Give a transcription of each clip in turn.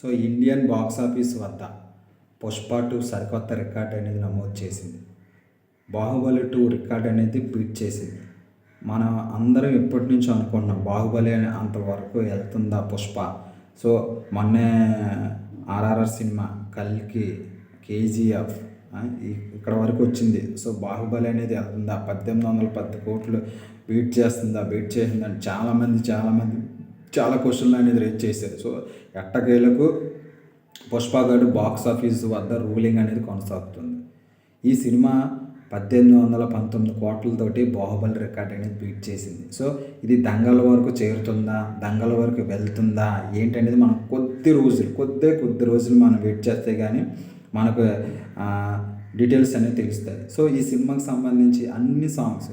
So Indian box office వద్ద Pushpa two సరికొత్త record అనేది నమోదు చేసింది. బాహుబలి టూ రికార్డ్ అనేది బీట్ చేసింది. మనం అందరం ఎప్పటి నుంచో అనుకుంటున్నాం బాహుబలి అనే అంతవరకు వెళ్తుందా పుష్ప? సో మొన్నే ఆర్ఆర్ఆర్ సినిమా కల్కి కేజీఎఫ్ ఇక్కడ వరకు వచ్చింది. సో బాహుబలి అనేది వెళ్తుందా? పద్దెనిమిది వందల పది కోట్లు బీట్ చేస్తుందా? బీట్ చేసిందని చాలామంది చాలామంది చాలా క్వశ్చన్లు అనేది రేజ్ చేశారు. సో ఎట్టకేలకు పుష్పగాడు బాక్స్ ఆఫీస్ వద్ద రూలింగ్ అనేది కొనసాగుతుంది. ఈ సినిమా పద్దెనిమిది వందల పంతొమ్మిది కోట్లతోటి బాహుబలి రికార్డ్ అనేది బీట్ చేసింది. సో ఇది దంగల వరకు చేరుతుందా? దంగల వరకు వెళ్తుందా? ఏంటనేది మనం కొద్ది రోజులు కొద్ది కొద్ది రోజులు మనం వెయిట్ చేస్తే కానీ మనకు డీటెయిల్స్ అనేవి తెలుస్తాయి. సో ఈ సినిమాకి సంబంధించి అన్ని సాంగ్స్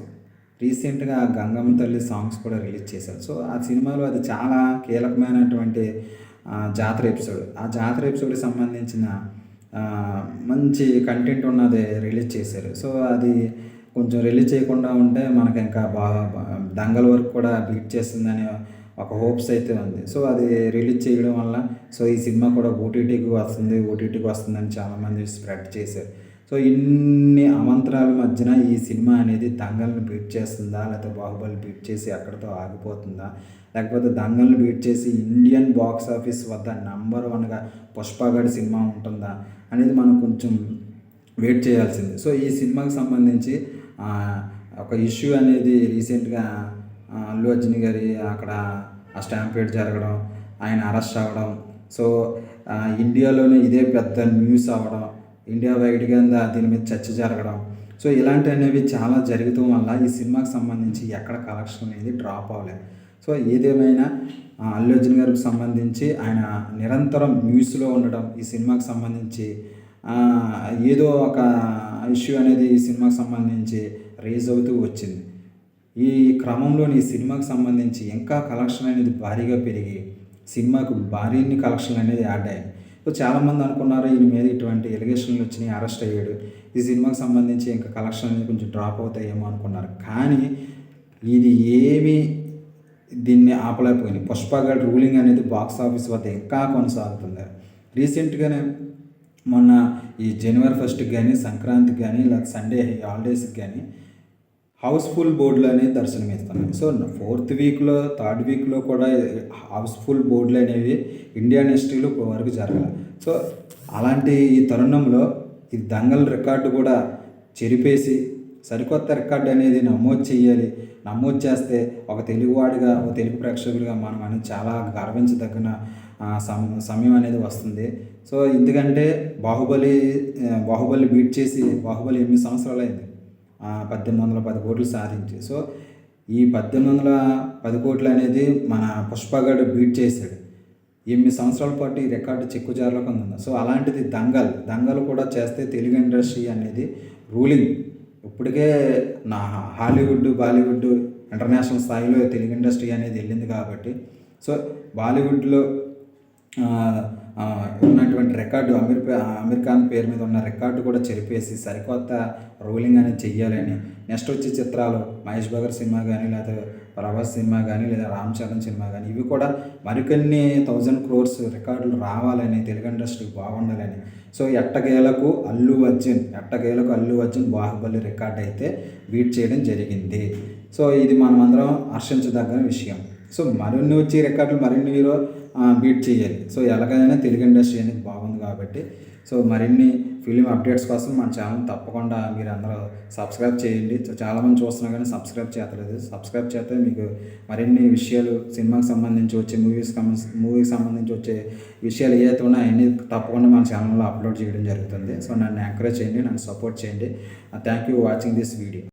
రీసెంట్గా గంగమ్మ తల్లి సాంగ్స్ కూడా రిలీజ్ చేశారు. సో ఆ సినిమాలో అది చాలా కీలకమైనటువంటి జాతర ఎపిసోడ్ ఆ జాతర ఎపిసోడ్కి సంబంధించిన మంచి కంటెంట్ ఉన్నది రిలీజ్ చేశారు. సో అది కొంచెం రిలీజ్ చేయకుండా ఉంటే మనకి ఇంకా బాగా దంగల వరకు కూడా బీట్ చేస్తుందని ఒక హోప్స్ అయితే ఉంది. సో అది రిలీజ్ చేయడం వల్ల సో ఈ సినిమా కూడా ఓటీటీకి వస్తుంది ఓటీటీకి వస్తుందని చాలామంది స్ప్రెడ్ చేశారు. సో ఇన్ని అమంతరాల మధ్యన ఈ సినిమా అనేది దంగల్ని బీట్ చేస్తుందా? లేకపోతే బాహుబలి బీట్ చేసి అక్కడితో ఆగిపోతుందా? లేకపోతే దంగల్ని బీట్ చేసి ఇండియన్ బాక్స్ ఆఫీస్ వద్ద నంబర్ వన్గా పుష్పగడ్ సినిమా ఉంటుందా? అనేది మనం కొంచెం వెయిట్ చేయాల్సింది. సో ఈ సినిమాకి సంబంధించి ఒక ఇష్యూ అనేది రీసెంట్గా అల్లు అర్జున్ గారి అక్కడ ఆ స్టాంపేట్ జరగడం ఆయన అరెస్ట్ అవ్వడం. సో ఇండియాలోనే ఇదే పెద్ద న్యూస్ అవ్వడం. ఇండియా వైడ్ కింద దీని మీద చర్చ జరగడం. సో ఇలాంటి అనేవి చాలా జరగటం వల్ల ఈ సినిమాకి సంబంధించి ఎక్కడ కలెక్షన్ అనేది డ్రాప్ అవ్వలేదు. సో ఏదేమైనా అల్లు అర్జున్ గారికి సంబంధించి ఆయన నిరంతరం న్యూస్లో ఉండడం ఈ సినిమాకి సంబంధించి ఏదో ఒక ఇష్యూ అనేది ఈ సినిమాకి సంబంధించి రేజ్ అవుతూ వచ్చింది. ఈ క్రమంలోని ఈ సినిమాకి సంబంధించి ఇంకా కలెక్షన్ అనేది భారీగా పెరిగి సినిమాకు భారీని కలెక్షన్ అనేది యాడ్ అయ్యాయి సో చాలామంది అనుకున్నారు ఈయన మీద ఇటువంటి ఎలిగేషన్లు వచ్చినాయి అరెస్ట్ అయ్యాడు. ఈ సినిమాకి సంబంధించి ఇంకా కలెక్షన్ అనేది కొంచెం డ్రాప్ అవుతాయేమో అనుకున్నారు. కానీ ఇది ఏమీ దీన్ని ఆపలేకపోయింది. పుష్పగడ్ రూలింగ్ అనేది బాక్స్ ఆఫీస్ వద్ద ఇంకా కొనసాగుతుంది. రీసెంట్గానే మొన్న ఈ జనవరి ఫస్ట్కి కానీ సంక్రాంతికి కానీ లేదా సండే హాలిడేస్కి కానీ హౌస్ఫుల్ బోర్డులు అనేవి దర్శనమిస్తున్నాయి సో ఫోర్త్ వీక్లో థర్డ్ వీక్లో కూడా హౌస్ఫుల్ బోర్డులు అనేవి ఇండియన్ హిస్టరీలో వరకు జరగాలి. సో అలాంటి ఈ తరుణంలో ఈ దంగల్ రికార్డు కూడా చెరిపేసి సరికొత్త రికార్డు అనేది నమోదు చేయాలి నమోదు చేస్తే ఒక తెలుగువాడిగా ఒక తెలుగు ప్రేక్షకుడిగా మనం అనేది చాలా గర్వించదగిన సమయం అనేది వస్తుంది. సో ఎందుకంటే బాహుబలి బాహుబలి బీట్ చేసి బాహుబలి ఎనిమిది సంవత్సరాలు అయింది పద్దెనిమిది వందల పది కోట్లు సాధించి. సో ఈ పద్దెనిమిది వందల పది కోట్లు అనేది మన పుష్పగడ్ బీట్ చేశాడు. ఎనిమిది సంవత్సరాల పాటు ఈ రికార్డు చెక్కుజారులోకి ఉంది. సో అలాంటిది దంగల్ దంగల్ కూడా చేస్తే తెలుగు ఇండస్ట్రీ అనేది రూలింగ్. ఇప్పటికే నా హాలీవుడ్ బాలీవుడ్ ఇంటర్నేషనల్ స్థాయిలో తెలుగు ఇండస్ట్రీ అనేది వెళ్ళింది కాబట్టి. సో బాలీవుడ్లో ఉన్నటువంటి రికార్డు అమీర్ అమీర్ ఖాన్ పేరు మీద ఉన్న రికార్డు కూడా చెరిపేసి సరికొత్త రోలింగ్ అనేది చెయ్యాలని. నెక్స్ట్ వచ్చే చిత్రాలు మహేష్ భగర్ సినిమా కానీ లేదా ప్రభాస్ సినిమా కానీ లేదా రామ్ చరణ్ సినిమా కానీ ఇవి కూడా మరికొన్ని థౌజండ్ క్రోర్స్ రికార్డులు రావాలని తెలుగు ఇండస్ట్రీ బాగుండాలని. సో ఎట్టగేలకు అల్లు అర్జున్ ఎట్టగేలకు అల్లు అర్జున్ బాహుబలి రికార్డ్ అయితే బీట్ చేయడం జరిగింది. సో ఇది మనమందరం హర్షించదగ్గ విషయం. సో మరిన్ని వచ్చే రికార్డులు మరిన్ని మీరు బీట్ చేయాలి. సో ఎలాగైనా తెలుగు ఇండస్ట్రీ అనేది బాగుంది కాబట్టి. సో మరిన్ని ఫిలిం అప్డేట్స్ కోసం మన ఛానల్ తప్పకుండా మీరు అందరూ సబ్స్క్రైబ్ చేయండి. చాలామంది చూస్తున్నా కానీ సబ్స్క్రైబ్ చేయట్లేదు సబ్స్క్రైబ్ చేస్తే మీకు మరిన్ని విషయాలు సినిమాకి సంబంధించి వచ్చే మూవీస్ మూవీకి సంబంధించి వచ్చే విషయాలు ఏదైతే ఉన్నాయో అన్నీ తప్పకుండా మన ఛానల్లో అప్లోడ్ చేయడం జరుగుతుంది. సో నన్ను ఎంకరేజ్ చేయండి నన్ను సపోర్ట్ చేయండి. Thank you watching this video